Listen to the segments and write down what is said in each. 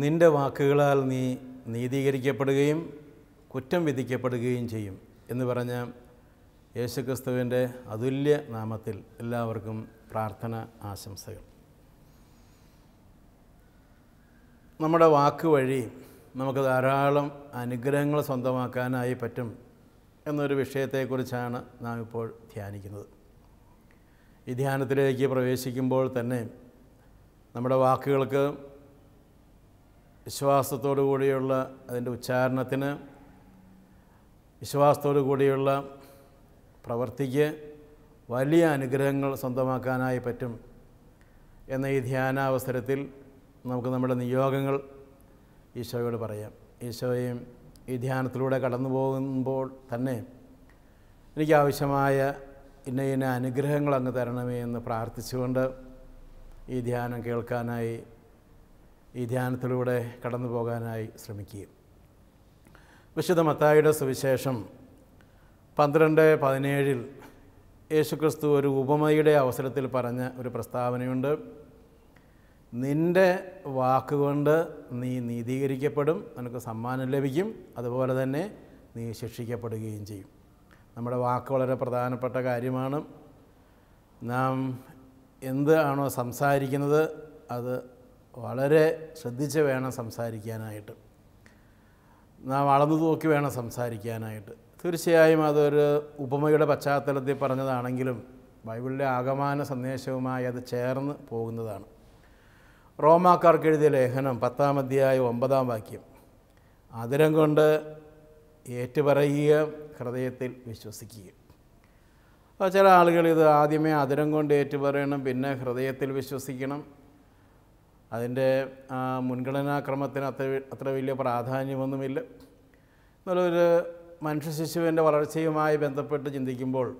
നിന്റെ വാക്കുകളാൽ നീ നീതീകരിക്കപ്പെടുകയും കുറ്റം വിധിക്കപ്പെടുകയും ചെയ്യും എന്ന് പറഞ്ഞ യേശുക്രിസ്തുവിന്റെ അതുല്യ നാമത്തിൽ എല്ലാവർക്കും പ്രാർത്ഥന ആശംസകൾ. നമ്മുടെ വാക്ക് വഴി നമുക്ക് ധാരാളം അനുഗ്രഹങ്ങൾ സ്വന്തമാക്കാനായി പറ്റും എന്നൊരു വിഷയത്തെക്കുറിച്ചാണ് നാം ഇപ്പോൾ ധ്യാനിക്കുന്നത്. ഈ ധ്യാനത്തിലേക്ക് പ്രവേശിക്കുമ്പോൾ തന്നെ നമ്മുടെ വാക്കുകൾക്ക് വിശ്വാസത്തോടു കൂടിയുള്ള അതിന്റെ ഉച്ചാരണത്തിന് വിശ്വാസത്തോടു കൂടിയുള്ള പ്രവൃത്തിക്ക് വലിയ അനുഗ്രഹങ്ങൾ സ്വന്തമാക്കാനായി പറ്റും എന്ന ഈ ധ്യാനാവസരത്തിൽ നമുക്ക് നമ്മുടെ നിയോഗങ്ങൾ ഈശോയോട് പറയാം. ഈശോയും ഈ ധ്യാനത്തിലൂടെ കടന്നു പോകുമ്പോൾ തന്നെ എനിക്ക് ആവശ്യമായ ഇന്ന ഇന്ന അനുഗ്രഹങ്ങൾ അങ്ങ് തരണമേ എന്ന് പ്രാർത്ഥിച്ചുകൊണ്ട് ഈ ധ്യാനം കേൾക്കാനായി ഈ ധ്യാനത്തിലൂടെ കടന്നു പോകാനായി ശ്രമിക്കുകയും. വിശുദ്ധ മത്തായിയുടെ സുവിശേഷം പന്ത്രണ്ട് പതിനേഴിൽ യേശുക്രിസ്തു ഒരു ഉപമയുടെ അവസരത്തിൽ പറഞ്ഞ ഒരു പ്രസ്താവനയുണ്ട്. നിന്റെ വാക്കുകൊണ്ട് നീ നീതീകരിക്കപ്പെടും നിനക്ക് സമ്മാനം ലഭിക്കും അതുപോലെ തന്നെ നീ ശിക്ഷിക്കപ്പെടുകയും ചെയ്യും. നമ്മുടെ വാക്ക് വളരെ പ്രധാനപ്പെട്ട കാര്യമാണ്. നാം എന്ത് ആണോ സംസാരിക്കുന്നത് അത് വളരെ ശ്രദ്ധിച്ച് വേണം സംസാരിക്കാനായിട്ട്. നാം അളന്നു നോക്കി വേണം സംസാരിക്കാനായിട്ട്. തീർച്ചയായും അതൊരു ഉപമയുടെ പശ്ചാത്തലത്തിൽ പറഞ്ഞതാണെങ്കിലും ബൈബിളിലെ ആഗമാന സന്ദേശവുമായി അത് ചേർന്ന് പോകുന്നതാണ്. റോമാക്കാർക്ക് എഴുതിയ ലേഖനം പത്താം അധ്യായം ഒമ്പതാം വാക്യം. അതിരം കൊണ്ട് ഏറ്റുപറയുക ഹൃദയത്തിൽ വിശ്വസിക്കുക. ചില ആളുകൾ ഇത് ആദ്യമേ അതിരം കൊണ്ട് ഏറ്റുപറയണം പിന്നെ ഹൃദയത്തിൽ വിശ്വസിക്കണം അതിന്റെ മുൻഗണനാക്രമത്തിന് അത്ര അത്ര വലിയ പ്രാധാന്യമൊന്നുമില്ല. എന്നുള്ളൊരു മനുഷ്യ ശിശുവിന്റെ വളർച്ചയുമായി ബന്ധപ്പെട്ട് ചിന്തിക്കുമ്പോൾ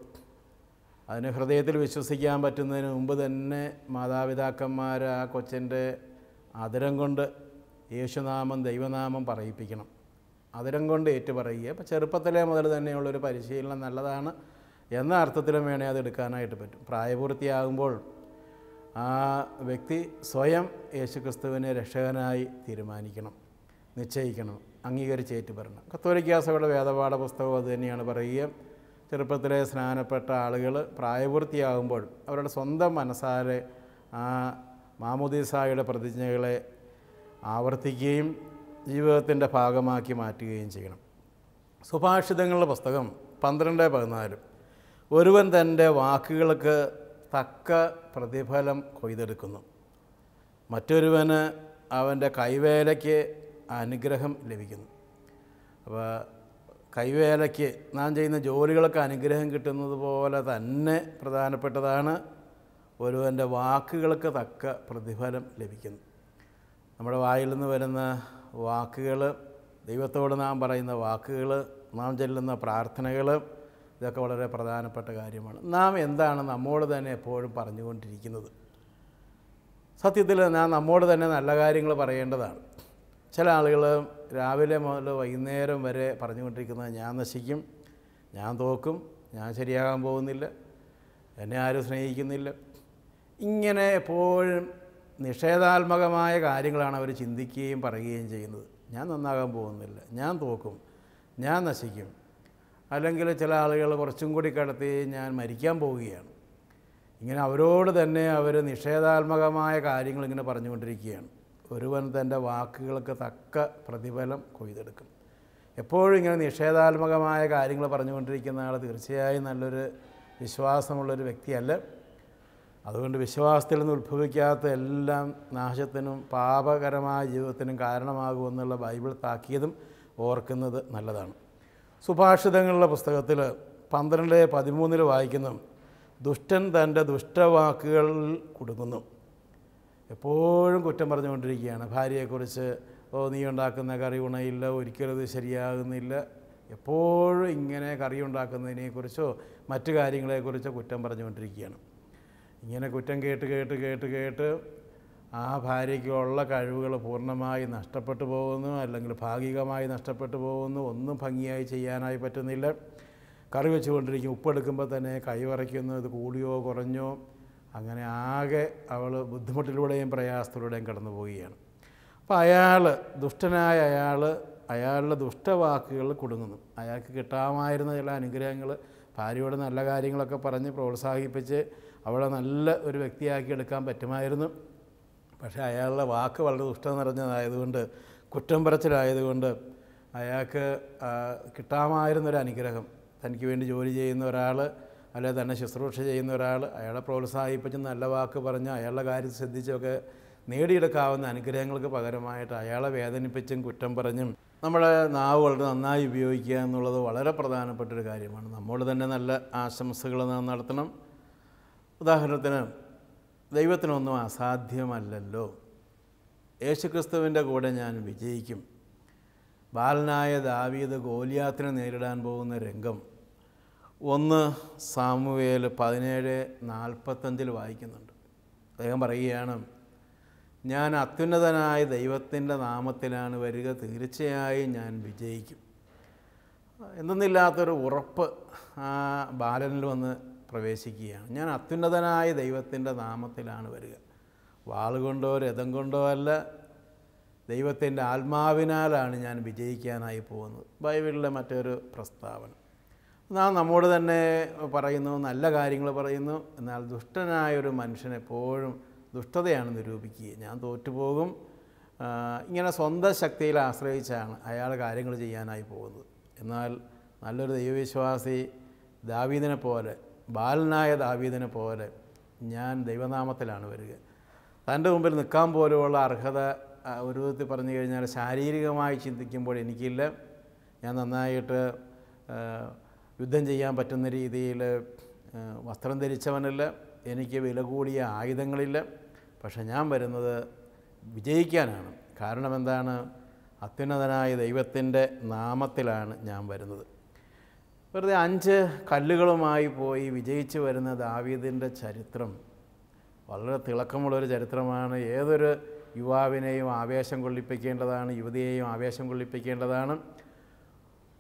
അതിന് ഹൃദയത്തിൽ വിശ്വസിക്കാൻ പറ്റുന്നതിന് മുമ്പ് തന്നെ മാതാപിതാക്കന്മാർ ആ കൊച്ചിന്റെ അതിരം കൊണ്ട് യേശുനാമം ദൈവനാമം പറയിപ്പിക്കണം. അതിരം കൊണ്ട് ഏറ്റുപറയുക. അപ്പോൾ ചെറുപ്പത്തിലെ മുതൽ തന്നെയുള്ളൊരു പരിശീലനം നല്ലതാണ്. എന്ന അർത്ഥത്തിലും വേണേ അത് എടുക്കാനായിട്ട് പറ്റും. പ്രായപൂർത്തിയാകുമ്പോൾ ആ വ്യക്തി സ്വയം യേശുക്രിസ്തുവിനെ രക്ഷകനായി തീരുമാനിക്കണം നിശ്ചയിക്കണം അംഗീകരിച്ച് ഏറ്റുപറയണം. കത്തോലിക്ക സഭയുടെ വേദപാഠ പുസ്തകം അതുതന്നെയാണ് പറയുക. ചെറുപ്പത്തിലെ സ്നാനപ്പെട്ട ആളുകൾ പ്രായപൂർത്തിയാകുമ്പോൾ അവരുടെ സ്വന്തം മനസ്സാലെ ആ മാമുദീസായുടെ പ്രതിജ്ഞകളെ ആവർത്തിക്കുകയും ജീവിതത്തിന്റെ ഭാഗമാക്കി മാറ്റുകയും ചെയ്യണം. സുഭാഷിതങ്ങളുടെ പുസ്തകം പന്ത്രണ്ട് പതിനാലും. ഒരുവൻ തന്റെ വാക്കുകൾക്ക് തക്ക പ്രതിഫലം കൊയ്തെടുക്കുന്നു. മറ്റൊരുവന് അവന്റെ കൈവേലയ്ക്ക് അനുഗ്രഹം ലഭിക്കുന്നു. അപ്പോൾ കൈവേലയ്ക്ക് നാം ചെയ്യുന്ന ജോലികൾക്ക് അനുഗ്രഹം കിട്ടുന്നത് പോലെ തന്നെ പ്രധാനപ്പെട്ടതാണ് ഒരുവന്റെ വാക്കുകൾക്ക് തക്ക പ്രതിഫലം ലഭിക്കുന്നു. നമ്മുടെ വായിൽ നിന്ന് വരുന്ന വാക്കുകൾ ദൈവത്തോട് നാം പറയുന്ന വാക്കുകൾ നാം ചെല്ലുന്ന പ്രാർത്ഥനകൾ ഇതൊക്കെ വളരെ പ്രധാനപ്പെട്ട കാര്യമാണ്. നാം എന്താണ് നമ്മോട് തന്നെ എപ്പോഴും പറഞ്ഞുകൊണ്ടിരിക്കുന്നത്? സത്യത്തിൽ നാം നമ്മോട് തന്നെ നല്ല കാര്യങ്ങൾ പറയേണ്ടതാണ്. ചില ആളുകൾ രാവിലെ മുതൽ വൈകുന്നേരം വരെ പറഞ്ഞുകൊണ്ടിരിക്കുന്നത് ഞാൻ നശിക്കും ഞാൻ തോക്കും ഞാൻ ശരിയാകാൻ പോകുന്നില്ല എന്നെ ആരും സ്നേഹിക്കുന്നില്ല. ഇങ്ങനെ എപ്പോഴും നിഷേധാത്മകമായ കാര്യങ്ങളാണ് അവർ ചിന്തിക്കുകയും പറയുകയും ചെയ്യുന്നത്. ഞാൻ നന്നാകാൻ പോകുന്നില്ല ഞാൻ തോക്കും ഞാൻ നശിക്കും അല്ലെങ്കിൽ ചില ആളുകൾ കുറച്ചും കൂടി കടത്തി ഞാൻ മരിക്കാൻ പോവുകയാണ്. ഇങ്ങനെ അവരോട് തന്നെ അവർ നിഷേധാത്മകമായ കാര്യങ്ങൾ ഇങ്ങനെ പറഞ്ഞുകൊണ്ടിരിക്കുകയാണ്. ഒരുവൻ തന്റെ വാക്കുകൾക്ക് തക്ക പ്രതിഫലം കൊയ്തെടുക്കും. എപ്പോഴും ഇങ്ങനെ നിഷേധാത്മകമായ കാര്യങ്ങൾ പറഞ്ഞുകൊണ്ടിരിക്കുന്ന ആൾ തീർച്ചയായും നല്ലൊരു വിശ്വാസമുള്ളൊരു വ്യക്തിയല്ല. അതുകൊണ്ട് വിശ്വാസത്തിൽ നിന്ന് ഉത്ഭവിക്കാത്ത എല്ലാം നാശത്തിനും പാപകരമായ ജീവിതത്തിനും കാരണമാകുമെന്നുള്ള ബൈബിൾ താക്കിയതും ഓർക്കുന്നത് നല്ലതാണ്. സുഭാഷിതങ്ങളുടെ പുസ്തകത്തിൽ പന്ത്രണ്ട് പതിമൂന്നിൽ വായിക്കുന്നു. ദുഷ്ടൻ തന്റെ ദുഷ്ടവാക്കുകൾ കുടുങ്ങുന്നു. എപ്പോഴും കുറ്റം പറഞ്ഞുകൊണ്ടിരിക്കുകയാണ്. ഭാര്യയെക്കുറിച്ച് ഓ നീ ഉണ്ടാക്കുന്ന കറി ഉണയില്ല ഒരിക്കലും ഇത് ശരിയാകുന്നില്ല. എപ്പോഴും ഇങ്ങനെ കറി ഉണ്ടാക്കുന്നതിനെക്കുറിച്ചോ മറ്റു കാര്യങ്ങളെക്കുറിച്ചോ കുറ്റം പറഞ്ഞുകൊണ്ടിരിക്കുകയാണ്. ഇങ്ങനെ കുറ്റം കേട്ട് കേട്ട് കേട്ട് കേട്ട് ആ ഭാര്യയ്ക്കുള്ള കഴിവുകൾ പൂർണമായി നഷ്ടപ്പെട്ടു പോകുന്നു അല്ലെങ്കിൽ ഭാഗികമായി നഷ്ടപ്പെട്ടു പോകുന്നു ഒന്നും ഭംഗിയായി ചെയ്യാനായി പറ്റുന്നില്ല. കറി വെച്ചുകൊണ്ടിരിക്കും ഉപ്പെടുക്കുമ്പോൾ തന്നെ കൈ വറയ്ക്കുന്നു ഇത് കൂടിയോ കുറഞ്ഞോ അങ്ങനെ ആകെ അവൾ ബുദ്ധിമുട്ടിലൂടെയും പ്രയാസത്തിലൂടെയും കടന്നു പോവുകയാണ്. അപ്പോൾ അയാൾ ദുഷ്ടനായ അയാൾ അയാളുടെ ദുഷ്ടവാക്കുകൾ കുടുങ്ങുന്നു. അയാൾക്ക് കിട്ടാമായിരുന്ന ചില അനുഗ്രഹങ്ങൾ ഭാര്യയോട് നല്ല കാര്യങ്ങളൊക്കെ പറഞ്ഞ് പ്രോത്സാഹിപ്പിച്ച് അവളെ നല്ല ഒരു വ്യക്തിയാക്കി എടുക്കാൻ പറ്റുമായിരുന്നു. പക്ഷേ അയാളുടെ വാക്ക് വളരെ ദുഷ്ടം നിറഞ്ഞതായതുകൊണ്ട് കുറ്റം പറച്ചിലായതുകൊണ്ട് അയാൾക്ക് കിട്ടാമായിരുന്നൊരു അനുഗ്രഹം. തനിക്ക് വേണ്ടി ജോലി ചെയ്യുന്ന ഒരാൾ അല്ലെ തന്നെ ശുശ്രൂഷ ചെയ്യുന്ന ഒരാൾ അയാളെ പ്രോത്സാഹിപ്പിച്ച് നല്ല വാക്ക് പറഞ്ഞ് അയാളുടെ കാര്യം ശ്രദ്ധിച്ചൊക്കെ നേടിയെടുക്കാവുന്ന അനുഗ്രഹങ്ങൾക്ക് പകരമായിട്ട് അയാളെ വേദനിപ്പിച്ചും കുറ്റം പറഞ്ഞും നമ്മുടെ നാവ് വളരെ നന്നായി ഉപയോഗിക്കുക എന്നുള്ളത് വളരെ പ്രധാനപ്പെട്ടൊരു കാര്യമാണ്. നമ്മൾ തന്നെ നല്ല ആശംസകൾ നടത്തണം. ഉദാഹരണത്തിന് ദൈവത്തിനൊന്നും അസാധ്യമല്ലല്ലോ. യേശുക്രിസ്തുവിന്റെ കൂടെ ഞാൻ വിജയിക്കും. ബാലനായ ദാവീദ് ഗോലിയാത്തിനെ നേരിടാൻ പോകുന്ന രംഗം ഒന്ന് സാമുവേൽ പതിനേഴ് നാൽപ്പത്തഞ്ചിൽ വായിക്കുന്നുണ്ട്. അദ്ദേഹം പറയുകയാണ് ഞാൻ അത്യുന്നതനായ ദൈവത്തിന്റെ നാമത്തിലാണ് വരിക തീർച്ചയായും ഞാൻ വിജയിക്കും. എന്തെന്നില്ലാത്തൊരു ഉറപ്പ് ആ ബാലനിൽ വന്ന് പ്രവേശിക്കുകയാണ്. ഞാൻ അത്യുന്നതനായ ദൈവത്തിന്റെ നാമത്തിലാണ് വരിക. വാളുകൊണ്ടോ രഥം കൊണ്ടോ അല്ല ദൈവത്തിന്റെ ആത്മാവിനാലാണ് ഞാൻ വിജയിക്കാനായി പോകുന്നത്. ബൈബിളിലെ മറ്റൊരു പ്രസ്താവന. നാം നമ്മോട് തന്നെ പറയുന്നു നല്ല കാര്യങ്ങൾ പറയുന്നു. എന്നാൽ ദുഷ്ടനായൊരു മനുഷ്യൻ എപ്പോഴും ദുഷ്ടതയാണ് നിരൂപിക്കുക. ഞാൻ തോറ്റുപോകും. ഇങ്ങനെ സ്വന്തം ശക്തിയിൽ ആശ്രയിച്ചാണ് അയാൾ കാര്യങ്ങൾ ചെയ്യാനായി പോകുന്നത്. എന്നാൽ നല്ലൊരു ദൈവവിശ്വാസി ദാവീദിനെ പോലെ ബാലനായ ദാവീദിനെ പോലെ ഞാൻ ദൈവനാമത്തിലാണ് വരിക. തന്റെ മുമ്പിൽ നിൽക്കാൻ പോലുമുള്ള അർഹത ഒരു വിധത്തിൽ പറഞ്ഞു കഴിഞ്ഞാൽ ശാരീരികമായി ചിന്തിക്കുമ്പോൾ എനിക്കില്ല. ഞാൻ നന്നായിട്ട് യുദ്ധം ചെയ്യാൻ പറ്റുന്ന രീതിയിൽ വസ്ത്രം ധരിച്ചവനല്ല. എനിക്ക് വില കൂടിയ ആയുധങ്ങളില്ല. പക്ഷെ ഞാൻ വരുന്നത് വിജയിക്കാനാണ്. കാരണം എന്താണ്? അത്യുന്നതനായ ദൈവത്തിന്റെ നാമത്തിലാണ് ഞാൻ വരുന്നത്. വെറുതെ അഞ്ച് കല്ലുകളുമായി പോയി വിജയിച്ചു വരുന്ന ദാവീദിന്റെ ചരിത്രം വളരെ തിളക്കമുള്ളൊരു ചരിത്രമാണ്. ഏതൊരു യുവാവിനെയും ആവേശം കൊള്ളിപ്പിക്കേണ്ടതാണ് യുവതിയെയും ആവേശം കൊള്ളിപ്പിക്കേണ്ടതാണ്.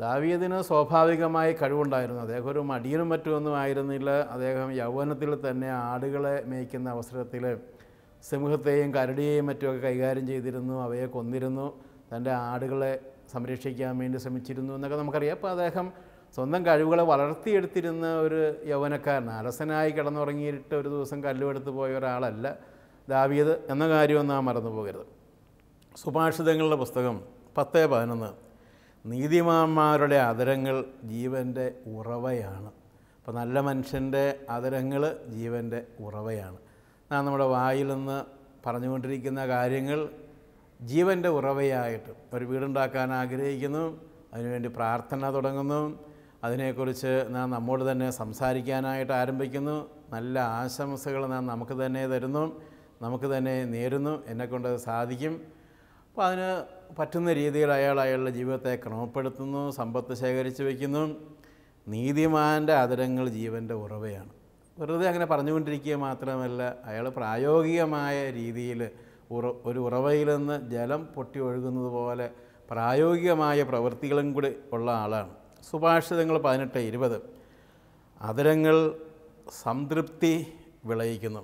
ദാവീദിന് സ്വാഭാവികമായി കഴിവുണ്ടായിരുന്നു. അദ്ദേഹം ഒരു മടിയനും മറ്റുമൊന്നും ആയിരുന്നില്ല. അദ്ദേഹം യൗവനത്തിൽ തന്നെ ആടുകളെ മേയ്ക്കുന്ന അവസരത്തിൽ സിംഹത്തെയും കരടിയെയും മറ്റുമൊക്കെ കൈകാര്യം ചെയ്തിരുന്നു. അവയെ കൊന്നിരുന്നു. തന്റെ ആടുകളെ സംരക്ഷിക്കാൻ വേണ്ടി ശ്രമിച്ചിരുന്നു എന്നൊക്കെ നമുക്കറിയാം. അപ്പോൾ അദ്ദേഹം സ്വന്തം കഴിവുകളെ വളർത്തിയെടുത്തിരുന്ന ഒരു യൗവനക്കാരൻ അലസനായി കിടന്നുറങ്ങിയിട്ട് ഒരു ദിവസം കല്ലുമെടുത്ത് പോയ ഒരാളല്ല ദാവീദ് എന്ന കാര്യമൊന്നും നാം മറന്നു പോകരുത്. സുഭാഷിതങ്ങളുടെ പുസ്തകം പത്ത് പതിനൊന്ന്. നീതിമാന്മാരുടെ അതരങ്ങൾ ജീവന്റെ ഉറവയാണ്. അപ്പോൾ നല്ല മനുഷ്യന്റെ അതരങ്ങൾ ജീവന്റെ ഉറവയാണ്. നാം നമ്മുടെ വായിൽ നിന്ന് പറഞ്ഞുകൊണ്ടിരിക്കുന്ന കാര്യങ്ങൾ ജീവന്റെ ഉറവയായിട്ട് ഒരു വീടുണ്ടാക്കാൻ ആഗ്രഹിക്കുന്നു അതിനുവേണ്ടി പ്രാർത്ഥന തുടങ്ങുന്നു അതിനെക്കുറിച്ച് നാം നമ്മോട് തന്നെ സംസാരിക്കാനായിട്ട് ആരംഭിക്കുന്നു. നല്ല ആശംസകൾ നാം നമുക്ക് തന്നെ തരുന്നു. നമുക്ക് തന്നെ നേരുന്നു. എന്നെക്കൊണ്ട് സാധിക്കും. അപ്പോൾ അതിന് പറ്റുന്ന രീതിയിൽ അയാൾ അയാളുടെ ജീവിതത്തെ ക്രമപ്പെടുത്തുന്നു സമ്പത്ത് ശേഖരിച്ച് വയ്ക്കുന്നു നീതിമാന്റെ അതിരങ്ങൾ ജീവന്റെ ഉറവയാണ്. വെറുതെ അങ്ങനെ പറഞ്ഞുകൊണ്ടിരിക്കുക മാത്രമല്ല അയാൾ പ്രായോഗികമായ രീതിയിൽ ഉറ ഒരു ഉറവയിൽ നിന്ന് ജലം പൊട്ടി ഒഴുകുന്നത് പോലെ പ്രായോഗികമായ പ്രവൃത്തികളും കൂടി ഉള്ള ആളാണ്. സുഭാഷിതങ്ങൾ പതിനെട്ട് ഇരുപത്. അതിരങ്ങൾ സംതൃപ്തി വിളയിക്കുന്നു.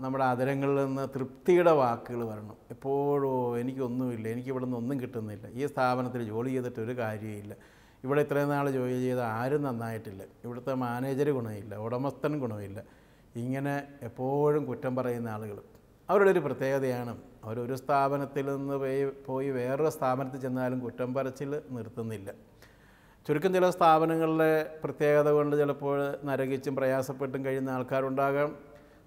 നമ്മുടെ അതിരങ്ങളിൽ നിന്ന് തൃപ്തിയുടെ വാക്കുകൾ വരണം. എപ്പോഴോ എനിക്കൊന്നുമില്ല എനിക്ക് ഇവിടെ നിന്ന് ഒന്നും കിട്ടുന്നില്ല. ഈ സ്ഥാപനത്തിൽ ജോലി ചെയ്തിട്ട് ഒരു കാര്യമില്ല ഇവിടെ ഇത്രയും നാൾ ജോലി ചെയ്ത ആരും നന്നായിട്ടില്ല. ഇവിടുത്തെ മാനേജർ ഗുണമില്ല ഉടമസ്ഥൻ ഗുണമില്ല. ഇങ്ങനെ എപ്പോഴും കുറ്റം പറയുന്ന ആളുകൾ. അവരുടെ ഒരു പ്രത്യേകതയാണ് അവരൊരു സ്ഥാപനത്തിൽ നിന്ന് പോയി വേറൊരു സ്ഥാപനത്തിൽ ചെന്നാലും കുറ്റം പറച്ചിൽ നിർത്തുന്നില്ല. ചുരുക്കം ചില സ്ഥാപനങ്ങളിലെ പ്രത്യേകത കൊണ്ട് ചിലപ്പോൾ നരകിച്ചും പ്രയാസപ്പെട്ടും കഴിയുന്ന ആൾക്കാരുണ്ടാകാം.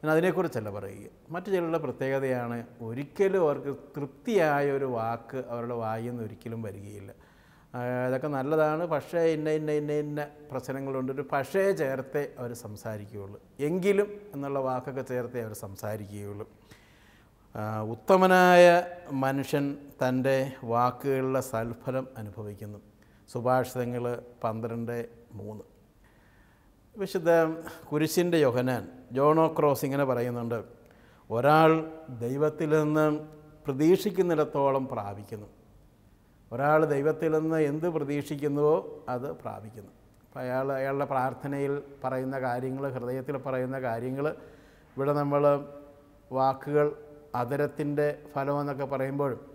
ഞാൻ അതിനെക്കുറിച്ചല്ല പറയുക. മറ്റു ചിലരുടെ പ്രത്യേകതയാണ് ഒരിക്കലും അവർക്ക് തൃപ്തിയായ ഒരു വാക്ക് അവരുടെ വായിൽ നിന്ന് ഒരിക്കലും വരികയില്ല. അതൊക്കെ നല്ലതാണ്. പക്ഷേ ഇന്ന ഇന്ന ഇന്ന ഇന്ന പ്രശ്നങ്ങളുണ്ട്. ഒരു പക്ഷേ ചേർത്തേ അവർ സംസാരിക്കുകയുള്ളൂ. എങ്കിലും എന്നുള്ള വാക്കൊക്കെ ചേർത്തേ അവർ സംസാരിക്കുകയുള്ളൂ. ഉത്തമനായ മനുഷ്യൻ തന്റെ വാക്കുകളിലെ സൽഫലം അനുഭവിക്കുന്നു. സുഭാഷിതങ്ങൾ പന്ത്രണ്ട് മൂന്ന്. വിശുദ്ധ കുരിശിന്റെ യോഹനാൻ ജോണോ ക്രോസ് ഇങ്ങനെ പറയുന്നുണ്ട് ഒരാൾ ദൈവത്തിൽ നിന്ന് പ്രതീക്ഷിക്കുന്നിടത്തോളം പ്രാപിക്കുന്നു. ഒരാൾ ദൈവത്തിൽ നിന്ന് എന്ത് പ്രതീക്ഷിക്കുന്നുവോ അത് പ്രാപിക്കുന്നു. അപ്പോൾ അയാൾ അയാളുടെ പ്രാർത്ഥനയിൽ പറയുന്ന കാര്യങ്ങൾ ഹൃദയത്തിൽ പറയുന്ന കാര്യങ്ങൾ ഇവിടെ നമ്മൾ വാക്കുകൾ അതരത്തിന്റെ ഫലമെന്നൊക്കെ പറയുമ്പോൾ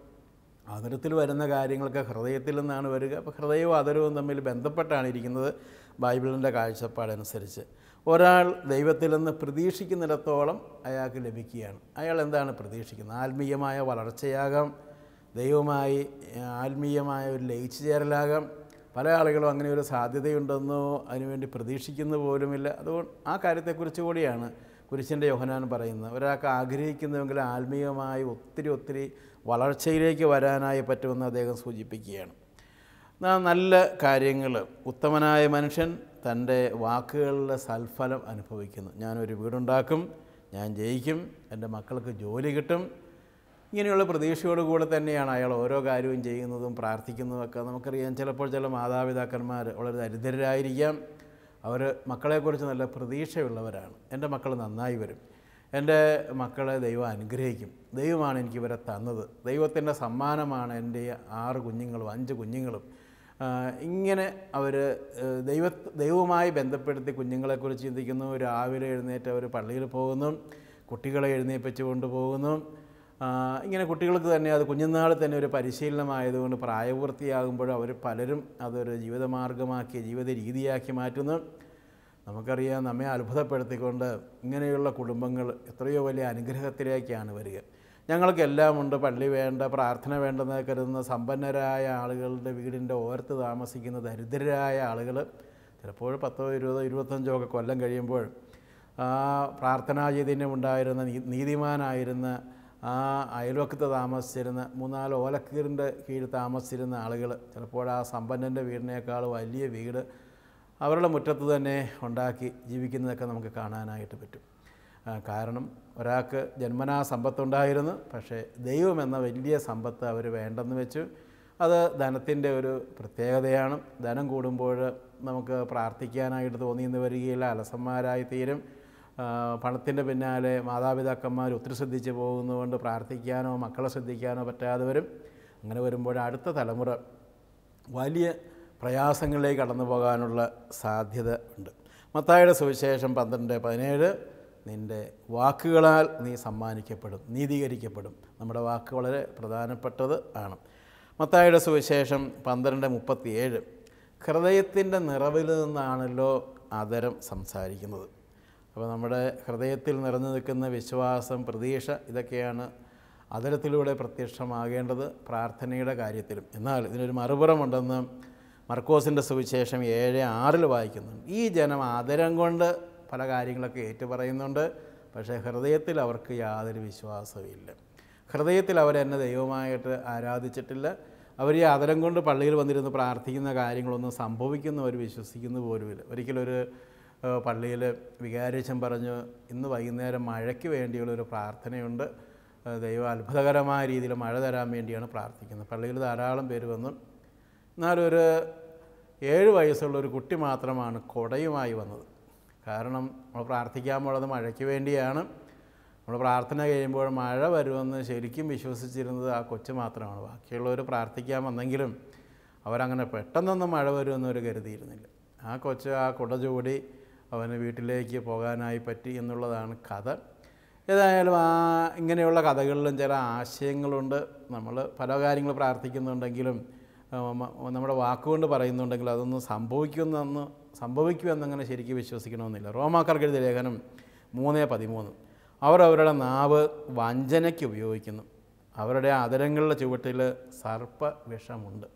അതരത്തിൽ വരുന്ന കാര്യങ്ങളൊക്കെ ഹൃദയത്തിൽ നിന്നാണ് വരിക. അപ്പോൾ ഹൃദയവും അതരവും തമ്മിൽ ബന്ധപ്പെട്ടാണ് ഇരിക്കുന്നത് ബൈബിളിന്റെ കാഴ്ചപ്പാടനുസരിച്ച്. ഒരാൾ ദൈവത്തിൽ നിന്ന് പ്രതീക്ഷിക്കുന്നിടത്തോളം അയാൾക്ക് ലഭിക്കുകയാണ്. അയാൾ എന്താണ് പ്രതീക്ഷിക്കുന്നത്? ആത്മീയമായ വളർച്ചയാകാം ദൈവമായി ആത്മീയമായ ഒരു ലയിച്ചു ചേരലാകാം. പല ആളുകളും അങ്ങനെ ഒരു സാധ്യതയുണ്ടെന്നോ അതിനുവേണ്ടി പ്രതീക്ഷിക്കുന്നു പോലുമില്ല. അതുകൊണ്ട് ആ കാര്യത്തെക്കുറിച്ച് കൂടിയാണ് കുരിശിന്റെ യോഹനാൻ പറയുന്നത് ഒരാൾക്ക് ആഗ്രഹിക്കുന്നുവെങ്കിൽ ആത്മീയമായി ഒത്തിരി ഒത്തിരി വളർച്ചയിലേക്ക് വരാനായി പറ്റുമെന്ന് അദ്ദേഹം സൂചിപ്പിക്കുകയാണ്. നല്ല കാര്യങ്ങൾ ഉത്തമനായ മനുഷ്യൻ തന്റെ വാക്കുകളുടെ സൽഫലം അനുഭവിക്കുന്നു. ഞാനൊരു വീടുണ്ടാക്കും ഞാൻ ജയിക്കും എന്റെ മക്കൾക്ക് ജോലി കിട്ടും. ഇങ്ങനെയുള്ള പ്രതീക്ഷയോടുകൂടെ തന്നെയാണ് അയാൾ ഓരോ കാര്യവും ചെയ്യുന്നതും പ്രാർത്ഥിക്കുന്നതൊക്കെ നമുക്കറിയാം. ചിലപ്പോൾ ചില മാതാപിതാക്കന്മാർ വളരെ ദരിദ്രരായിരിക്കാം. അവർ മക്കളെക്കുറിച്ച് നല്ല പ്രതീക്ഷയുള്ളവരാണ്. എന്റെ മക്കൾ നന്നായി വരും. എന്റെ മക്കളെ ദൈവം അനുഗ്രഹിക്കും. ദൈവമാണ് എനിക്ക് ഇവരെ തന്നത്. ദൈവത്തിന്റെ സമ്മാനമാണ് എന്റെ ആറ് കുഞ്ഞുങ്ങളും അഞ്ച് കുഞ്ഞുങ്ങളും. ഇങ്ങനെ അവർ ദൈവ ദൈവവുമായി ബന്ധപ്പെടുത്തി കുഞ്ഞുങ്ങളെക്കുറിച്ച് ചിന്തിക്കുന്നു. രാവിലെ എഴുന്നേറ്റ് അവർ പള്ളിയിൽ പോകുന്നു. കുട്ടികളെ എഴുന്നേപ്പിച്ച് കൊണ്ടുപോകുന്നു. ഇങ്ങനെ കുട്ടികൾക്ക് തന്നെ അത് കുഞ്ഞുനാളിൽ തന്നെ ഒരു പരിശീലനമായതുകൊണ്ട് പ്രായപൂർത്തിയാകുമ്പോൾ അവർ പലരും അതൊരു ജീവിതമാർഗമാക്കി ജീവിത രീതിയാക്കി മാറ്റുന്നു. നമുക്കറിയാം നമ്മെ അത്ഭുതപ്പെടുത്തിക്കൊണ്ട് ഇങ്ങനെയുള്ള കുടുംബങ്ങൾ എത്രയോ വലിയ അനുഗ്രഹത്തിലേക്കാണ് വരിക. ഞങ്ങൾക്കെല്ലാം ഉണ്ട് പള്ളി വേണ്ട പ്രാർത്ഥന വേണ്ടെന്ന് കരുതുന്ന സമ്പന്നരായ ആളുകളുടെ വീടിന്റെ ഓരത്ത് താമസിക്കുന്ന ദരിദ്രരായ ആളുകൾ ചിലപ്പോൾ പത്തോ ഇരുപതോ ഇരുപത്തഞ്ചോ ഒക്കെ കൊല്ലം കഴിയുമ്പോൾ പ്രാർത്ഥനാ ചൈതന്യം ഉണ്ടായിരുന്ന നീതിമാനായിരുന്ന ആ അയൽവക്കത്ത് താമസിച്ചിരുന്ന മൂന്നാൽ ഓലക്കീറിന്റെ കീഴിൽ താമസിച്ചിരുന്ന ആളുകൾ ചിലപ്പോൾ ആ സമ്പന്നന്റെ വീടിനേക്കാൾ വലിയ വീട് അവരുടെ മുറ്റത്ത് തന്നെ ഉണ്ടാക്കി ജീവിക്കുന്നതൊക്കെ നമുക്ക് കാണാനായിട്ട് പറ്റും. കാരണം ഒരാൾക്ക് ജന്മനാ സമ്പത്തുണ്ടായിരുന്നു പക്ഷേ ദൈവം എന്ന വലിയ സമ്പത്ത് അവർ വേണ്ടെന്ന് വെച്ചു. അത് ധനത്തിന്റെ ഒരു പ്രത്യേകതയാണ്. ധനം കൂടുമ്പോൾ നമുക്ക് പ്രാർത്ഥിക്കാനായിട്ട് തോന്നിയെന്ന് വരികയില്ല അലസന്മാരായി തീരും പണത്തിന്റെ പിന്നാലെ മാതാപിതാക്കന്മാർ ഒത്തിരി ശ്രദ്ധിച്ച് പോകുന്നതുകൊണ്ട് പ്രാർത്ഥിക്കാനോ മക്കളെ ശ്രദ്ധിക്കാനോ പറ്റാതെ വരും. അങ്ങനെ വരുമ്പോൾ അടുത്ത തലമുറ വലിയ പ്രയാസങ്ങളിലേക്ക് കടന്നു പോകാനുള്ള സാധ്യത ഉണ്ട്. മത്തായുടെ സുവിശേഷം പന്ത്രണ്ട് പതിനേഴ് നിന്റെ വാക്കുകളാൽ നീ സമ്മാനിക്കപ്പെടും നീതീകരിക്കപ്പെടും. നമ്മുടെ വാക്ക് വളരെ പ്രധാനപ്പെട്ടത് ആണ്. മത്തായുടെ സുവിശേഷം പന്ത്രണ്ട് മുപ്പത്തിയേഴ് ഹൃദയത്തിന്റെ നിറവിൽ നിന്നാണല്ലോ ആദരം സംസാരിക്കുന്നത്. അപ്പോൾ നമ്മുടെ ഹൃദയത്തിൽ നിറഞ്ഞു നിൽക്കുന്ന വിശ്വാസം പ്രതീക്ഷ ഇതൊക്കെയാണ് അതരത്തിലൂടെ പ്രത്യക്ഷമാകേണ്ടത് പ്രാർത്ഥനയുടെ കാര്യത്തിലും. എന്നാൽ ഇതിനൊരു മറുപുറമുണ്ടെന്ന് മർക്കോസിന്റെ സുവിശേഷം ഏഴ് ആറിൽ വായിക്കുന്നുണ്ട്. ഈ ജനം ആദരം കൊണ്ട് പല കാര്യങ്ങളൊക്കെ ഏറ്റുപറയുന്നുണ്ട് പക്ഷേ ഹൃദയത്തിൽ അവർക്ക് യാതൊരു വിശ്വാസവുമില്ല ഹൃദയത്തിൽ അവരെന്നെ ദൈവമായിട്ട് ആരാധിച്ചിട്ടില്ല. അവർ ഈ ആദരം കൊണ്ട് പള്ളിയിൽ വന്നിരുന്ന് പ്രാർത്ഥിക്കുന്ന കാര്യങ്ങളൊന്നും സംഭവിക്കുന്നവർ വിശ്വസിക്കുന്നു പോലുമില്ല. ഒരിക്കലൊരു പള്ളിയിൽ വികാരിച്ചൻ പറഞ്ഞു ഇന്ന് വൈകുന്നേരം മഴയ്ക്ക് വേണ്ടിയുള്ളൊരു പ്രാർത്ഥനയുണ്ട്. ദൈവം അത്ഭുതകരമായ രീതിയിൽ മഴ തരാൻ വേണ്ടിയാണ് പ്രാർത്ഥിക്കുന്നത്. പള്ളിയിൽ ധാരാളം പേര് വന്നു. എന്നാലൊരു ഏഴ് വയസ്സുള്ള ഒരു കുട്ടി മാത്രമാണ് കൊടയുമായി വന്നത്. കാരണം നമ്മൾ പ്രാർത്ഥിക്കാൻ പോണത് മഴയ്ക്ക് വേണ്ടിയാണ്. നമ്മൾ പ്രാർത്ഥന കഴിയുമ്പോൾ മഴ വരുമെന്ന് ശരിക്കും വിശ്വസിച്ചിരുന്നത് ആ കൊച്ചു മാത്രമാണ്. ബാക്കിയുള്ളവർ പ്രാർത്ഥിക്കാൻ വന്നെങ്കിലും അവരങ്ങനെ പെട്ടെന്നൊന്നും മഴ വരുമെന്ന് അവർ കരുതിയിരുന്നില്ല. ആ കൊച്ച് ആ കുട ചൂടി അവന് വീട്ടിലേക്ക് പോകാനായി പറ്റി എന്നുള്ളതാണ് കഥ. ഏതായാലും ആ ഇങ്ങനെയുള്ള കഥകളിലും ചില ആശയങ്ങളുണ്ട്. നമ്മൾ പല കാര്യങ്ങൾ പ്രാർത്ഥിക്കുന്നുണ്ടെങ്കിലും നമ്മുടെ വാക്കുകൊണ്ട് പറയുന്നുണ്ടെങ്കിൽ അതൊന്നും സംഭവിക്കുമെന്നൊന്ന് സംഭവിക്കുമെന്നങ്ങനെ ശരിക്കും വിശ്വസിക്കണമെന്നില്ല. റോമാക്കാർക്ക് എഴുതിയ ലേഖനം മൂന്ന് പതിമൂന്ന്. അവർ അവരുടെ നാവ് വഞ്ചനയ്ക്ക് ഉപയോഗിക്കുന്നു. അവരുടെ അതരങ്ങളുടെ ചുവട്ടിൽ സർപ്പ വിഷമുണ്ട്.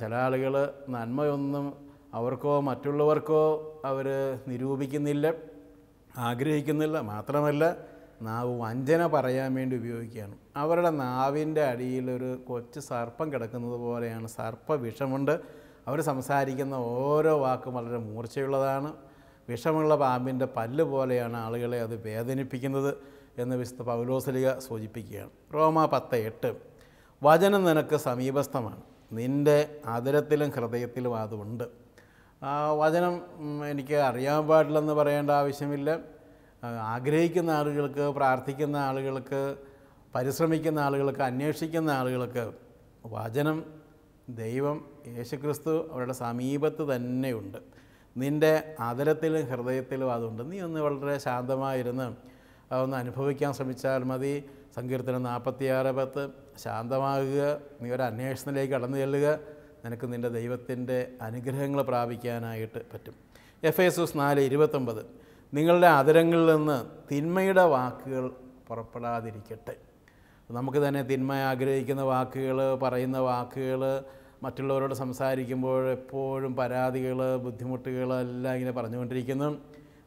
ചില ആളുകൾ നന്മയൊന്നും അവർക്കോ മറ്റുള്ളവർക്കോ അവർ നിരൂപിക്കുന്നില്ല ആഗ്രഹിക്കുന്നില്ല. മാത്രമല്ല നാവ് വഞ്ചന പറയാൻ വേണ്ടി ഉപയോഗിക്കുകയാണ്. അവരുടെ നാവിന്റെ ഒരു കൊച്ചു സർപ്പം കിടക്കുന്നത് പോലെയാണ്. സർപ്പ വിഷമുണ്ട് അവർ സംസാരിക്കുന്ന ഓരോ വാക്കും വളരെ മൂർച്ചയുള്ളതാണ്. വിഷമുള്ള പാമ്പിന്റെ പല്ല് പോലെയാണ് ആളുകളെ അത് വേദനിപ്പിക്കുന്നത് എന്ന് വിശുദ്ധ പൗലോസലിക സൂചിപ്പിക്കുകയാണ്. റോമ പത്ത് എട്ട് വചനം നിനക്ക് സമീപസ്ഥമാണ്. നിന്റെ ആദരത്തിലും ഹൃദയത്തിലും അതുണ്ട്. വചനം എനിക്ക് അറിയാൻ പാടില്ലെന്ന് പറയേണ്ട ആവശ്യമില്ല. ആഗ്രഹിക്കുന്ന ആളുകൾക്ക് പ്രാർത്ഥിക്കുന്ന ആളുകൾക്ക് പരിശ്രമിക്കുന്ന ആളുകൾക്ക് അന്വേഷിക്കുന്ന ആളുകൾക്ക് വചനം ദൈവം യേശുക്രിസ്തു അവരുടെ സമീപത്ത് തന്നെയുണ്ട്. നിന്റെ ആദരത്തിലും ഹൃദയത്തിലും അതുണ്ട്. നീ ഒന്ന് വളരെ ശാന്തമായിരുന്ന് അതൊന്ന് അനുഭവിക്കാൻ ശ്രമിച്ചാൽ മതി. സങ്കീർത്തനം നാൽപ്പത്തിയാറ് പത്ത്. ശാന്തമാകുക. നീ ഒരു അന്വേഷണത്തിലേക്ക് കടന്നു ചെല്ലുക. നിനക്ക് നിന്റെ ദൈവത്തിന്റെ അനുഗ്രഹങ്ങൾ പ്രാപിക്കാനായിട്ട് പറ്റും. എഫ് എസൂസ് നാല് ഇരുപത്തൊമ്പത്. നിങ്ങളുടെ അതിരങ്ങളിൽ നിന്ന് തിന്മയുടെ വാക്കുകൾ പുറപ്പെടാതിരിക്കട്ടെ. നമുക്ക് തന്നെ തിന്മ ആഗ്രഹിക്കുന്ന വാക്കുകൾ പറയുന്ന വാക്കുകൾ മറ്റുള്ളവരോട് സംസാരിക്കുമ്പോൾ എപ്പോഴും പരാതികൾ ബുദ്ധിമുട്ടുകൾ എല്ലാം ഇങ്ങനെ പറഞ്ഞുകൊണ്ടിരിക്കുന്നു.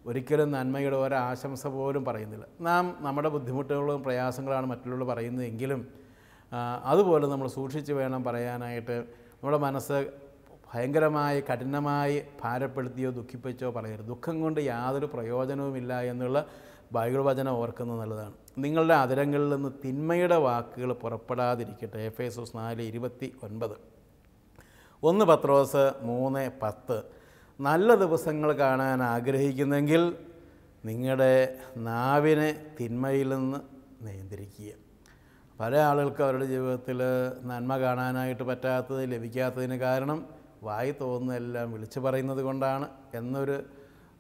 ഒരിക്കലും നന്മയുടെ ഒരാശംസ പോലും പറയുന്നില്ല. നാം നമ്മുടെ ബുദ്ധിമുട്ടുകളും പ്രയാസങ്ങളാണ് മറ്റുള്ളവർ പറയുന്നതെങ്കിലും അതുപോലെ നമ്മൾ സൂക്ഷിച്ച് വേണം പറയാനായിട്ട് നമ്മുടെ മനസ്സ് ഭയങ്കരമായി കഠിനമായി ഭാരപ്പെടുത്തിയോ ദുഃഖിപ്പിച്ചോ പറയരുത്. ദുഃഖം കൊണ്ട് യാതൊരു പ്രയോജനവുമില്ല എന്നുള്ള ബൈബിൾ വചനം ഓർക്കുന്നത് നല്ലതാണ്. നിങ്ങളുടെ അതിരങ്ങളിൽ നിന്ന് തിന്മയുടെ വാക്കുകൾ പുറപ്പെടാതിരിക്കട്ടെ. എഫ് എസ് നാല് ഇരുപത്തി ഒൻപത്. ഒന്ന് പത്രോസ് മൂന്ന് പത്ത്. നല്ല ദിവസങ്ങൾ കാണാൻ ആഗ്രഹിക്കുന്നെങ്കിൽ നിങ്ങളുടെ നാവിനെ തിന്മയിൽ നിന്ന് നിയന്ത്രിക്കുക. പല ആളുകൾക്ക് അവരുടെ ജീവിതത്തിൽ നന്മ കാണാനായിട്ട് പറ്റാത്തത് ലഭിക്കാത്തതിന് കാരണം വായി തോന്നുന്നതെല്ലാം വിളിച്ചു പറയുന്നത് കൊണ്ടാണ് എന്നൊരു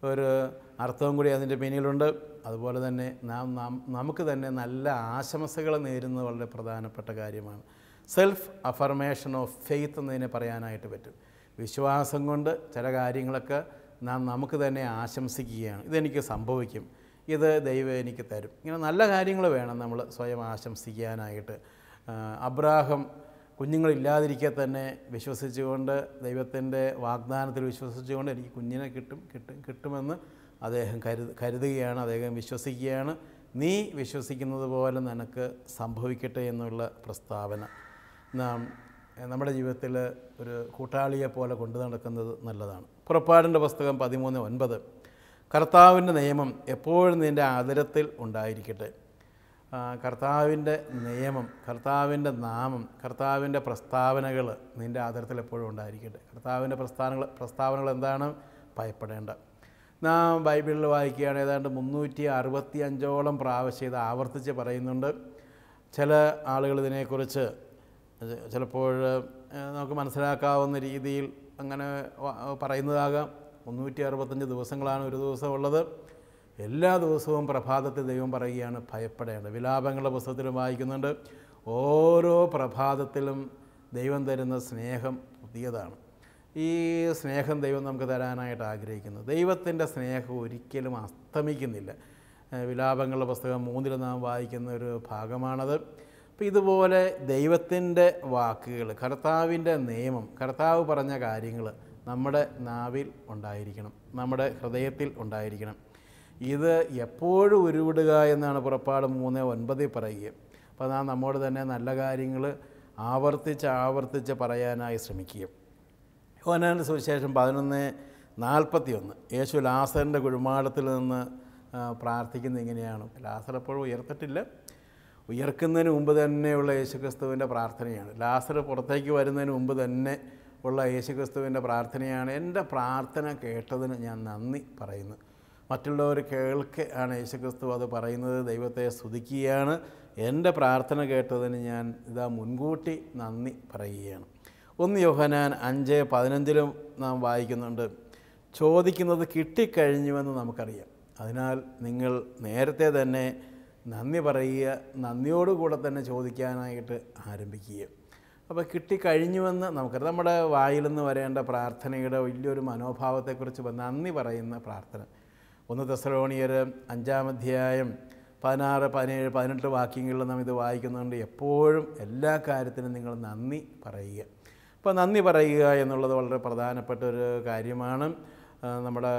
ഒരു അർത്ഥവും കൂടി അതിന്റെ പിന്നിലുണ്ട്. അതുപോലെ തന്നെ നാം നാം- നമുക്ക് തന്നെ നല്ല ആശംസകൾ നേരുന്നത് വളരെ പ്രധാനപ്പെട്ട കാര്യമാണ്. സെൽഫ് അഫർമേഷൻ ഓഫ് ഫെയ്ത്ത് എന്നതിനെ പറയാനായിട്ട് പറ്റും. വിശ്വാസം കൊണ്ട് ചില കാര്യങ്ങളൊക്കെ നാം നമുക്ക് തന്നെ ആശംസിക്കുകയാണ്. ഇതെനിക്ക് സംഭവിക്കും. ഇത് ദൈവം എനിക്ക് തരും. ഇങ്ങനെ നല്ല കാര്യങ്ങൾ വേണം നമ്മൾ സ്വയം ആശംസിക്കാനായിട്ട്. അബ്രാഹം കുഞ്ഞുങ്ങളില്ലാതിരിക്കെ തന്നെ വിശ്വസിച്ചുകൊണ്ട് ദൈവത്തിന്റെ വാഗ്ദാനത്തിൽ വിശ്വസിച്ചുകൊണ്ട് എനിക്ക് കുഞ്ഞിനെ കിട്ടും കിട്ടും കിട്ടുമെന്ന് അദ്ദേഹം കരുത് കരുതുകയാണ് അദ്ദേഹം വിശ്വസിക്കുകയാണ്. നീ വിശ്വസിക്കുന്നത് പോലെ നിനക്ക് സംഭവിക്കട്ടെ എന്നുള്ള പ്രസ്താവന. നാം നമ്മുടെ ജീവിതത്തിൽ ഒരു കൂട്ടാളിയെ പോലെ കൊണ്ടു നടക്കുന്നത് നല്ലതാണ്. പുറപ്പാടിന്റെ പുസ്തകം പതിമൂന്ന് ഒൻപത്. കർത്താവിന്റെ നിയമം എപ്പോഴും നിന്റെ ആദരത്തിൽ ഉണ്ടായിരിക്കട്ടെ. കർത്താവിന്റെ നിയമം കർത്താവിന്റെ നാമം കർത്താവിന്റെ പ്രസ്താവനകൾ നിന്റെ ആദരത്തിൽ എപ്പോഴും ഉണ്ടായിരിക്കട്ടെ. കർത്താവിന്റെ പ്രസ്ഥാനങ്ങൾ പ്രസ്താവനകൾ എന്താണ്? ഭയപ്പെടേണ്ട. നാം ബൈബിളിൽ വായിക്കുകയാണ് ഏതാണ്ട് മുന്നൂറ്റി അറുപത്തി അഞ്ചോളം പ്രാവശ്യം ഇത് ആവർത്തിച്ച് പറയുന്നുണ്ട്. ചില ആളുകൾ ഇതിനെക്കുറിച്ച് ചിലപ്പോൾ നമുക്ക് മനസ്സിലാക്കാവുന്ന രീതിയിൽ അങ്ങനെ പറയുന്നതാകാം. മുന്നൂറ്റി അറുപത്തഞ്ച് ദിവസങ്ങളാണ് ഒരു ദിവസം ഉള്ളത് എല്ലാ ദിവസവും പ്രഭാതത്തിൽ ദൈവം പറയുകയാണ് ഭയപ്പെടേണ്ടത് വിലാപങ്ങളുടെ പുസ്തകത്തിലും വായിക്കുന്നുണ്ട് ഓരോ പ്രഭാതത്തിലും ദൈവം തരുന്ന സ്നേഹം പുതിയതാണ്. ഈ സ്നേഹം ദൈവം നമുക്ക് തരാനായിട്ട് ആഗ്രഹിക്കുന്നു. ദൈവത്തിന്റെ സ്നേഹം ഒരിക്കലും അസ്തമിക്കുന്നില്ല. വിലാപങ്ങളുടെ പുസ്തകം മൂന്നിൽ നാം വായിക്കുന്ന ഒരു ഭാഗമാണത്. അപ്പോൾ ഇതുപോലെ ദൈവത്തിന്റെ വാക്കുകൾ കർത്താവിന്റെ നിയമം കർത്താവ് പറഞ്ഞ കാര്യങ്ങൾ നമ്മുടെ നാവിൽ ഉണ്ടായിരിക്കണം നമ്മുടെ ഹൃദയത്തിൽ ഉണ്ടായിരിക്കണം. ഇത് എപ്പോഴും ഉരുവിടുക എന്നാണ് പുറപ്പാട് മൂന്ന് ഒൻപതിൽ പറയുക. അപ്പോൾ നാം നമ്മോട് തന്നെ നല്ല കാര്യങ്ങൾ ആവർത്തിച്ച് ആവർത്തിച്ച് പറയാനായി ശ്രമിക്കുക. ഓനാന്റെ സുവിശേഷം പതിനൊന്ന് നാൽപ്പത്തി ഒന്ന് യേശു ലാസറിന്റെ കുഴിമാടത്തിൽ നിന്ന് പ്രാർത്ഥിക്കുന്നത് ഇങ്ങനെയാണ്. ലാസർ എപ്പോഴും ഉയർത്തിട്ടില്ല. ഉയർക്കുന്നതിന് മുമ്പ് തന്നെയുള്ള യേശുക്രിസ്തുവിന്റെ പ്രാർത്ഥനയാണ്. ലാസർ പുറത്തേക്ക് വരുന്നതിന് മുമ്പ് തന്നെ ഉള്ള യേശുക്രിസ്തുവിന്റെ പ്രാർത്ഥനയാണ് എന്റെ പ്രാർത്ഥന കേട്ടതിന് ഞാൻ നന്ദി പറയുന്നു. മറ്റുള്ളവർ കേൾക്കെ ആണ് യേശുക്രിസ്തു അത് പറയുന്നത്. ദൈവത്തെ സ്തുതിക്കുകയാണ്. എന്റെ പ്രാർത്ഥന കേട്ടതിന് ഞാൻ ഇതാ മുൻകൂട്ടി നന്ദി പറയുകയാണ്. ഒന്ന് യോഹനാൻ അഞ്ച് പതിനഞ്ചിലും നാം വായിക്കുന്നുണ്ട്. ചോദിക്കുന്നത് കിട്ടിക്കഴിഞ്ഞുവെന്ന് നമുക്കറിയാം. അതിനാൽ നിങ്ങൾ നേരത്തെ തന്നെ നന്ദി പറയുക നന്ദിയോടുകൂടെ തന്നെ ചോദിക്കാനായിട്ട് ആരംഭിക്കുക. അപ്പോൾ കിട്ടിക്കഴിഞ്ഞുവെന്ന് നമുക്കറിയാം. നമ്മുടെ വായിൽ നിന്ന് വരേണ്ട പ്രാർത്ഥനയുടെ വലിയൊരു മനോഭാവത്തെക്കുറിച്ച് വന്ന് നന്ദി പറയുന്ന പ്രാർത്ഥന. ഒന്ന് തെസലോണിയർ അഞ്ചാം അധ്യായം പതിനാറ് പതിനേഴ് പതിനെട്ട് വാക്യങ്ങളിൽ നാം ഇത് വായിക്കുന്നുണ്ട്. എപ്പോഴും എല്ലാ കാര്യത്തിനും നിങ്ങൾ നന്ദി പറയുക. അപ്പോൾ നന്ദി പറയുക എന്നുള്ളത് വളരെ പ്രധാനപ്പെട്ട ഒരു കാര്യമാണ്. നമ്മുടെ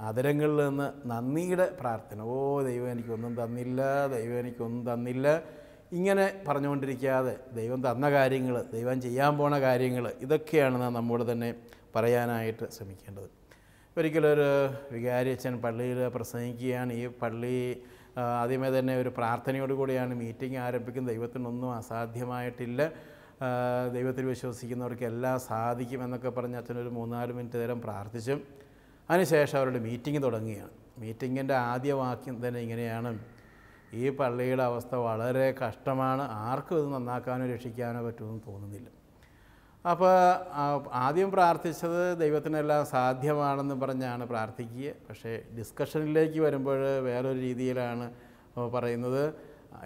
ആദരങ്ങളിൽ നിന്ന് നന്ദിയുടെ പ്രാർത്ഥന. ഓ ദൈവം എനിക്കൊന്നും തന്നില്ല ദൈവം എനിക്കൊന്നും തന്നില്ല. ഇങ്ങനെ പറഞ്ഞുകൊണ്ടിരിക്കാതെ ദൈവം തന്ന കാര്യങ്ങൾ ദൈവം ചെയ്യാൻ പോണ കാര്യങ്ങൾ ഇതൊക്കെയാണ് നാം നമ്മോട് തന്നെ പറയാനായിട്ട് ശ്രമിക്കേണ്ടത്. ഒരിക്കലൊരു വികാരിയച്ഛൻ പള്ളിയിൽ പ്രസംഗിക്കുകയാണ്. ഈ പള്ളി ആദ്യമേ തന്നെ ഒരു പ്രാർത്ഥനയോട് കൂടിയാണ് മീറ്റിംഗ് ആരംഭിക്കുന്നത്. ദൈവത്തിനൊന്നും അസാധ്യമായിട്ടില്ല. ദൈവത്തിൽ വിശ്വസിക്കുന്നവർക്ക് എല്ലാം സാധിക്കും എന്നൊക്കെ പറഞ്ഞ് അച്ഛനൊരു മൂന്നാൽ മിനിറ്റ് നേരം പ്രാർത്ഥിച്ചു. അതിനുശേഷം അവരുടെ മീറ്റിംഗ് തുടങ്ങുകയാണ്. മീറ്റിങ്ങിന്റെ ആദ്യ വാക്യം തന്നെ ഇങ്ങനെയാണ്. ഈ പള്ളിയുടെ അവസ്ഥ വളരെ കഷ്ടമാണ്. ആർക്കും ഇത് നന്നാക്കാനോ രക്ഷിക്കാനോ പറ്റുമെന്ന് തോന്നുന്നില്ല. അപ്പോൾ ആദ്യം പ്രാർത്ഥിച്ചത് ദൈവത്തിനെല്ലാം സാധ്യമാണെന്ന് പറഞ്ഞാണ് പ്രാർത്ഥിക്കുക. പക്ഷേ ഡിസ്കഷനിലേക്ക് വരുമ്പോൾ വേറൊരു രീതിയിലാണ് പറയുന്നത്.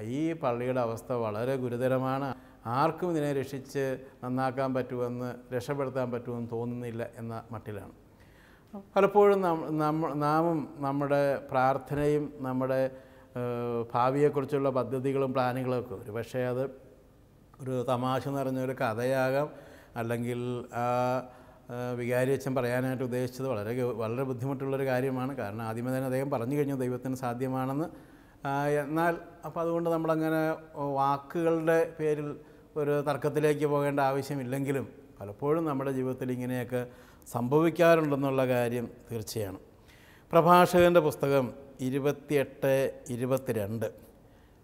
ഈ പള്ളിയുടെ അവസ്ഥ വളരെ ഗുരുതരമാണ്. ആർക്കും ഇതിനെ രക്ഷിച്ച് നന്നാക്കാൻ പറ്റുമെന്ന് രക്ഷപ്പെടുത്താൻ പറ്റുമെന്ന് തോന്നുന്നില്ല എന്ന മട്ടിലാണ്. പലപ്പോഴും നാമും നമ്മുടെ പ്രാർത്ഥനയും നമ്മുടെ ഭാവിയെക്കുറിച്ചുള്ള പദ്ധതികളും പ്ലാനുകളും ഒക്കെ. ഒരു പക്ഷേ അത് ഒരു തമാശ നിറഞ്ഞൊരു കഥയാകാം. അല്ലെങ്കിൽ ആ വികാരി അച്ഛൻ പറയാനായിട്ട് ഉദ്ദേശിച്ചത് വളരെ വളരെ ബുദ്ധിമുട്ടുള്ളൊരു കാര്യമാണ്. കാരണം ആദ്യമേ തന്നെ അദ്ദേഹം പറഞ്ഞു കഴിഞ്ഞു ദൈവത്തിന് സാധ്യമാണെന്ന്. എന്നാൽ അപ്പോൾ അതുകൊണ്ട് നമ്മളങ്ങനെ വാക്കുകളുടെ പേരിൽ ഒരു തർക്കത്തിലേക്ക് പോകേണ്ട ആവശ്യമില്ലെങ്കിലും പലപ്പോഴും നമ്മുടെ ജീവിതത്തിൽ ഇങ്ങനെയൊക്കെ സംഭവിക്കാറുണ്ടെന്നുള്ള കാര്യം തീർച്ചയാണ്. പ്രഭാഷകന്റെ പുസ്തകം ഇരുപത്തിയെട്ട് ഇരുപത്തിരണ്ട്.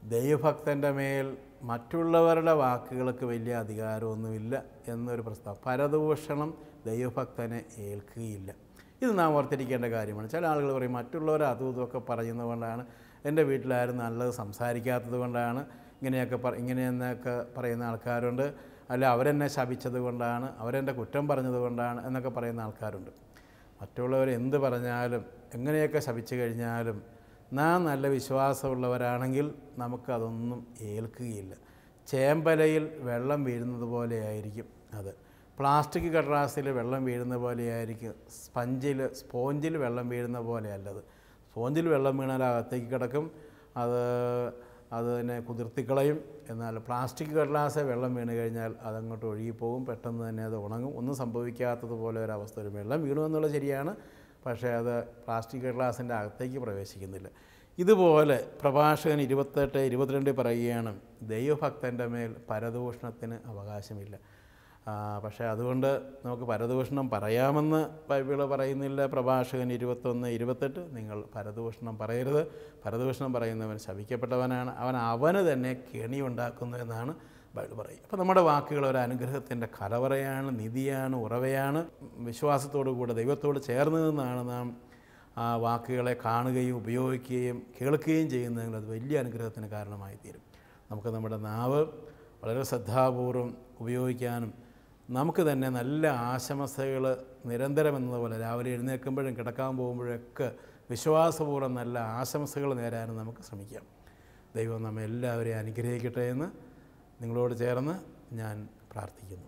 ദൈവഭക്തന്റെ മേൽ മറ്റുള്ളവരുടെ വാക്കുകൾക്ക് വലിയ അധികാരമൊന്നുമില്ല എന്നൊരു പ്രസ്താവം പരദൂഷണം ദൈവഭക്തനെ ഏൽക്കുകയില്ല. ഇത് നാം ഓർത്തിരിക്കേണ്ട കാര്യമാണ്. ചില ആളുകൾ പറയും മറ്റുള്ളവർ അതും ഇതുമൊക്കെ പറയുന്നത് കൊണ്ടാണ്. എന്റെ വീട്ടിലാരും നല്ലത് സംസാരിക്കാത്തത് കൊണ്ടാണ്. ഇങ്ങനെയൊക്കെ പറ ഇങ്ങനെയെന്നൊക്കെ പറയുന്ന ആൾക്കാരുണ്ട്. അല്ല അവരെന്നെ ശപിച്ചത് കൊണ്ടാണ്. അവരെന്റെ കുറ്റം പറഞ്ഞത് കൊണ്ടാണ് എന്നൊക്കെ പറയുന്ന ആൾക്കാരുണ്ട്. മറ്റുള്ളവർ എന്ത് പറഞ്ഞാലും എങ്ങനെയൊക്കെ ശപിച്ചു കഴിഞ്ഞാലും നാം നല്ല വിശ്വാസമുള്ളവരാണെങ്കിൽ നമുക്കതൊന്നും ഏൽക്കുകയില്ല. ചേമ്പലയിൽ വെള്ളം വീഴുന്നത് പോലെയായിരിക്കും അത്. പ്ലാസ്റ്റിക് കടലാസിൽ വെള്ളം വീഴുന്ന പോലെയായിരിക്കും. സ്പഞ്ചിൽ സ്പോഞ്ചിൽ വെള്ളം വീഴുന്ന പോലെയല്ലത് സ്പോഞ്ചിൽ വെള്ളം വീണാൽ അകത്തേക്ക് കിടക്കും. അത് അത് തന്നെ കുതിർത്തിക്കളയും. എന്നാൽ പ്ലാസ്റ്റിക് കടലാസ് വെള്ളം വീണ് കഴിഞ്ഞാൽ അതങ്ങോട്ട് ഒഴുകിപ്പോകും. പെട്ടെന്ന് തന്നെ അത് ഉണങ്ങും. ഒന്നും സംഭവിക്കാത്തതുപോലെ ഒരവസ്ഥ. വരും വെള്ളം വീണു എന്നുള്ളത് ശരിയാണ്. പക്ഷേ അത് പ്ലാസ്റ്റിക് ഗ്ലാസിന്റെ അകത്തേക്ക് പ്രവേശിക്കുന്നില്ല. ഇതുപോലെ പ്രഭാഷകൻ ഇരുപത്തെട്ട് ഇരുപത്തിരണ്ട് പറയുകയാണ് ദൈവഭക്തന്റെ മേൽ പരദൂഷണത്തിന് അവകാശമില്ല. പക്ഷേ അതുകൊണ്ട് നമുക്ക് പരദൂഷണം പറയാമെന്ന് ബൈബിൾ പറയുന്നില്ല. പ്രഭാഷകൻ ഇരുപത്തൊന്ന് ഇരുപത്തെട്ട് നിങ്ങൾ പരദൂഷണം പറയരുത്. പരദൂഷണം പറയുന്നവൻ ശവിക്കപ്പെട്ടവനാണ് അവൻ അവന് തന്നെ കെണി ഉണ്ടാക്കുന്നു എന്നാണ് ബൈബിൾ പറയും. അപ്പോൾ നമ്മുടെ വാക്കുകൾ ഒരു അനുഗ്രഹത്തിന്റെ കലവറയാണ് നിധിയാണ് ഉറവയാണ്. വിശ്വാസത്തോടു കൂടെ ദൈവത്തോട് ചേർന്ന് നിന്നാണ് നാം ആ വാക്കുകളെ കാണുകയും ഉപയോഗിക്കുകയും കേൾക്കുകയും ചെയ്യുന്നതെങ്കിൽ അത് വലിയ അനുഗ്രഹത്തിന് കാരണമായി തീരും. നമുക്ക് നമ്മുടെ നാവ് വളരെ ശ്രദ്ധാപൂർവം ഉപയോഗിക്കാനും നമുക്ക് തന്നെ നല്ല ആശംസകൾ നിരന്തരം എന്നതുപോലെ രാവിലെ എഴുന്നേൽക്കുമ്പോഴും കിടക്കാൻ പോകുമ്പോഴൊക്കെ വിശ്വാസപൂർവം നല്ല ആശംസകൾ നേരാനും നമുക്ക് ശ്രമിക്കാം. ദൈവം നമ്മെ എല്ലാവരെയും അനുഗ്രഹിക്കട്ടെ എന്ന് നിങ്ങളോട് ചേർന്ന് ഞാൻ പ്രാർത്ഥിക്കുന്നു.